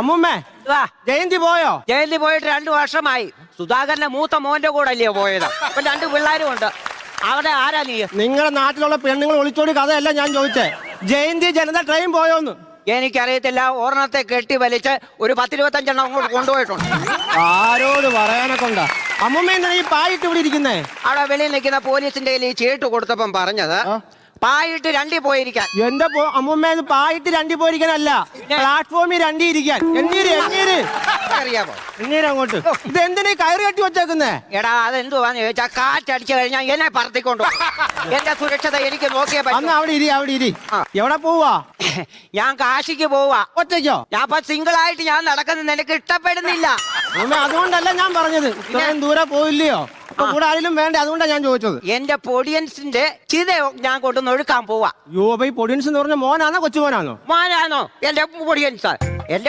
അമ്മുമ്മേ ജയന്തി പോയോ? ജയന്തി പോയിട്ട് രണ്ടു വർഷമായി. സുധാകരന്റെ മൂത്ത മോന്റെ കൂടെ അല്ലയോ പോയത്? അപ്പൊ രണ്ട് പിള്ളേരും ഉണ്ട്. അവിടെ ആരാ നീ? നിങ്ങളുടെ നാട്ടിലുള്ള പെണ്ണുങ്ങൾ ഒളിച്ചോടി കഥയല്ല ഞാൻ ചോദിച്ചേ. ജയന്തി ജനത ട്രെയിൻ പോയോന്ന്. എനിക്കറിയത്തില്ല. ഓർണത്തെ കെട്ടി വലിച്ച് ഒരു പത്തിരുപത്തഞ്ചെണ്ണം അങ്ങോട്ട് കൊണ്ടുപോയിട്ടുണ്ട്. ആരോട് പറയാനൊക്കെ ഉണ്ടാ? അമ്മുമ്മ എന്തിനാ ഈ പായിട്ട് ഇവിടെ ഇരിക്കുന്നേ? അവിടെ വെളിയിൽ നിൽക്കുന്ന പോലീസിന്റെ കയ്യിൽ ഈ ചീട്ട് കൊടുത്തപ്പം പറഞ്ഞത്. പായിട്ട് രണ്ടി പോയിരിക്കാൻ. എന്റെ അമ്മൂമ്മ പായിട്ട് രണ്ടി പോയിരിക്കാനല്ല. പ്ലാറ്റ്ഫോമിൽ രണ്ടി ഇരിക്കാൻ. എണ്ണീര് എണ്ണീര്. അറിയാമോ എണ്ണീര് അങ്ങോട്ട്. ഇത് എന്തിനാ കയറി കെട്ടി വെച്ചേക്കുന്നേ? എടാ അതെന്തുവാന്ന് ചോദിച്ചാ കാറ്റടിച്ചു കഴിഞ്ഞാൽ എന്നെ പറത്തിക്കൊണ്ടു എന്റെ സുരക്ഷത എനിക്ക് നോക്കിയേ അന്ന് അവിടെ ഇരി അവിടെ ഇരി. എവിടെ പോവാ? ഞാൻ കാശിക്ക് പോവാ. ഒറ്റയ്ക്കോ? ഞാൻ ഇപ്പൊ സിംഗിൾ ആയിട്ട് ഞാൻ നടക്കുന്നത് നിനക്ക് ഇഷ്ടപ്പെടുന്നില്ല. അതുകൊണ്ടല്ല ഞാൻ പറഞ്ഞത്. ഇത്രയും ദൂരെ പോയില്ലയോ അപ്പൊ കൂടെ ആരെങ്കിലും വേണ്ട? അതുകൊണ്ടാണ് ഞാൻ ചോദിച്ചത്. എന്റെ പൊടിയൻസിന്റെ ചിത ഞാൻ കൊണ്ടുവന്ന് ഒഴുക്കാൻ പോവാ. യോ അപ്പൊ ഈ പൊടിയൻസ് എന്ന് പറഞ്ഞ മോനാണോ കൊച്ചുമോനാണോ മോനാണോ എന്റെ പൊടിയൻസ്. എന്റെ